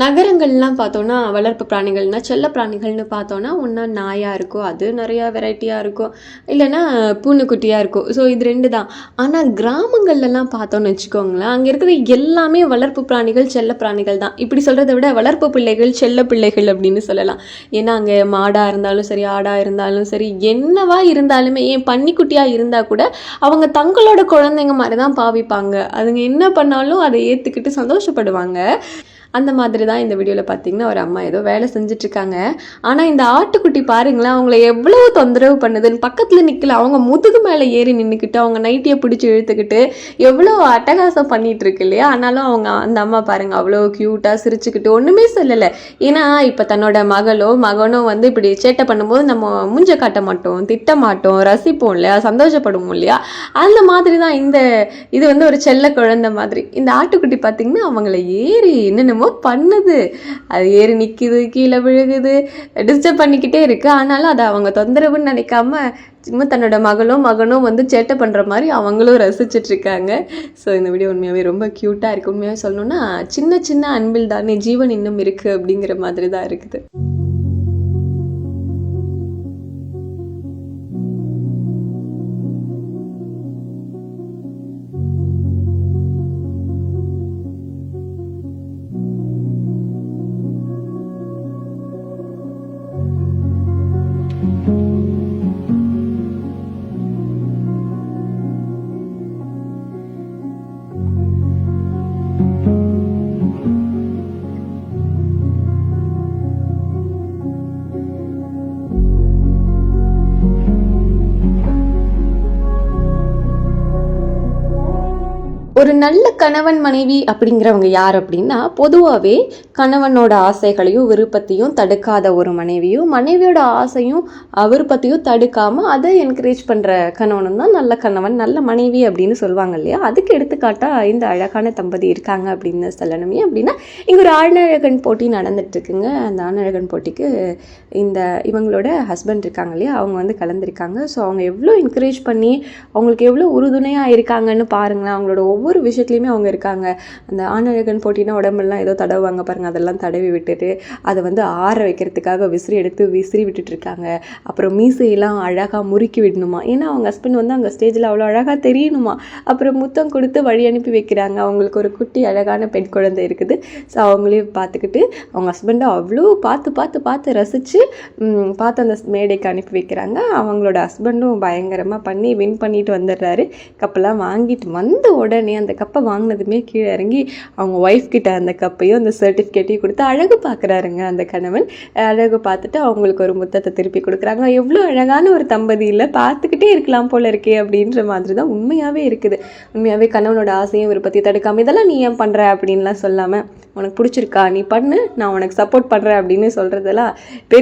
நகரங்கள்லாம் பார்த்தோன்னா வளர்ப்பு பிராணிகள்னா செல்ல பிராணிகள்னு பார்த்தோன்னா ஒன்றா நாயாக இருக்கும் அது நிறையா வெரைட்டியாக இருக்கும் இல்லைன்னா பூனைக்குட்டியாக இருக்கும் ஸோ இது ரெண்டு தான் ஆனால் கிராமங்கள்லலாம் பார்த்தோன்னு வச்சுக்கோங்களேன் அங்கே இருக்கிற எல்லாமே வளர்ப்பு பிராணிகள் செல்ல பிராணிகள் தான். இப்படி சொல்கிறத விட வளர்ப்பு பிள்ளைகள் செல்ல பிள்ளைகள் அப்படின்னு சொல்லலாம். ஏன்னா அங்கே மாடாக இருந்தாலும் சரி ஆடாக இருந்தாலும் சரி என்னவா இருந்தாலுமே ஏன் பன்னிக்குட்டியாக இருந்தால் கூட அவங்க தங்களோட குழந்தைங்க மாதிரி தான் பாவிப்பாங்க. அதுங்க என்ன பண்ணாலும் அதை ஏற்றுக்கிட்டு சந்தோஷப்படுவாங்க. அந்த மாதிரி தான் இந்த வீடியோவில் பார்த்தீங்கன்னா ஒரு அம்மா ஏதோ வேலை செஞ்சுட்டு இருக்காங்க ஆனால் இந்த ஆட்டுக்குட்டி பாருங்களேன் அவங்கள எவ்வளோ தொந்தரவு பண்ணுதுன்னு. பக்கத்தில் நிற்கல அவங்க முதுகு மேலே ஏறி நின்றுக்கிட்டு அவங்க நைட்டியை பிடிச்சி இழுத்துக்கிட்டு எவ்வளோ அட்டகாசம் பண்ணிட்டு இருக்கு இல்லையா? ஆனாலும் அவங்க அந்த அம்மா பாருங்க அவ்வளோ க்யூட்டாக சிரிச்சுக்கிட்டு ஒன்றுமே சொல்லலை. ஏன்னா இப்போ தன்னோட மகளோ மகனோ வந்து இப்படி சேட்டை பண்ணும்போது நம்ம மூஞ்ச காட்ட மாட்டோம் திட்ட மாட்டோம் ரசிப்போம் இல்லையா? சந்தோஷப்படுவோம் இல்லையா? அந்த மாதிரி தான் இந்த இது வந்து ஒரு செல்ல குழந்தை மாதிரி. இந்த ஆட்டுக்குட்டி பார்த்தீங்கன்னா அவங்கள ஏறி என்னென்னமோ பண்ணுது. அது ஏறி நிற்கிது கீழே விழுகுது டிஸ்டர்ப் பண்ணிக்கிட்டே இருக்கு. ஆனாலும் அதை அவங்க தொந்தரவுன்னு நினைக்காம சும்மா தன்னோட மகளும் மகனும் வந்து சேட்டை பண்ணுற மாதிரி அவங்களும் ரசிச்சிட்ருக்காங்க ஸோ இந்த வீடியோ உண்மையாகவே ரொம்ப க்யூட்டாக இருக்குது உண்மையாக சொல்லணும்னா சின்ன சின்ன அன்பில் தானே ஜீவன் இன்னும் இருக்குது அப்படிங்கிற மாதிரி தான் இருக்குது. Thank you. ஒரு நல்ல கணவன் மனைவி அப்படிங்கிறவங்க யார் அப்படின்னா பொதுவாகவே கணவனோட ஆசைகளையும் விருப்பத்தையும் தடுக்காத ஒரு மனைவியும் மனைவியோட ஆசையும் விருப்பத்தையும் தடுக்காமல் அதை என்கரேஜ் பண்ணுற கணவனும் தான் நல்ல கணவன் நல்ல மனைவி அப்படின்னு சொல்லுவாங்க இல்லையா? அதுக்கு எடுத்துக்காட்டாக இந்த அழகான தம்பதி இருக்காங்க அப்படின்னு சொல்லணுமே அப்படின்னா இங்கே ஒரு ஆணழகன் போட்டி நடந்துட்டுருக்குங்க. அந்த ஆணழகன் போட்டிக்கு இந்த இவங்களோட ஹஸ்பண்ட் இருக்காங்க இல்லையா? அவங்க வந்து கலந்துருக்காங்க. ஸோ அவங்க எவ்வளோ என்கரேஜ் பண்ணி அவங்களுக்கு எவ்வளோ உறுதுணையாக இருக்காங்கன்னு பாருங்களேன். அவங்களோட ஒவ்வொரு விஷயத்துலையுமே அவங்க இருக்காங்க. அந்த ஆணழகன் போட்டினா உடம்பெல்லாம் ஏதோ தடவுவாங்க பாருங்க. அதெல்லாம் தடவி விட்டுட்டு அதை வந்து ஆற வைக்கிறதுக்காக விசிறி எடுத்து விசிறி விட்டுட்டு இருக்காங்க. அப்புறம் மீசையெல்லாம் அழகாக முறுக்கி விடணுமா? ஏன்னா அவங்க ஹஸ்பண்ட் வந்து அங்கே ஸ்டேஜில் அவ்வளோ அழகாக தெரியணுமா? அப்புறம் முத்தம் கொடுத்து வழி அனுப்பி வைக்கிறாங்க. அவங்களுக்கு ஒரு குட்டி அழகான பெண் குழந்தை இருக்குது. ஸோ அவங்களையும் பார்த்துக்கிட்டு அவங்க ஹஸ்பண்டை அவ்வளோ பார்த்து பார்த்து பார்த்து ரசித்து பார்த்து அந்த மேடைக்கு அனுப்பி வைக்கிறாங்க. அவங்களோட ஹஸ்பண்டும் பயங்கரமாக பண்ணி வின் பண்ணிட்டு வந்துடுறாரு. கப்பெல்லாம் வாங்கிட்டு வந்த உடனே அந்த கப்பை வாங்கினதுமே கீழே இறங்கி அவங்க ஒய்ஃப் கிட்ட அந்த கப்பையும் அந்த சர்டிஃபிகேட்டையும் கொடுத்து அழகு பார்க்குறாருங்க அந்த கணவன். அழகு பார்த்துட்டு அவங்களுக்கு ஒரு முத்தத்தை திருப்பி கொடுக்குறாங்க. எவ்வளோ அழகான ஒரு தம்பதி இல்லை பார்த்துக்கிட்டே இருக்கலாம் போல இருக்கே அப்படின்ற மாதிரி தான் உண்மையாகவே இருக்குது. உண்மையாகவே கணவனோட ஆசையும் விருப்பத்தையும் தடுக்காம இதெல்லாம் நீ ஏன் பண்ணுற அப்படின்லாம் சொல்லாமல் உனக்கு பிடிச்சிருக்கா? நீ பண்ணு நான் உனக்கு சப்போர்ட் பண்ணுறேன் அப்படின்னு சொல்கிறதெல்லாம்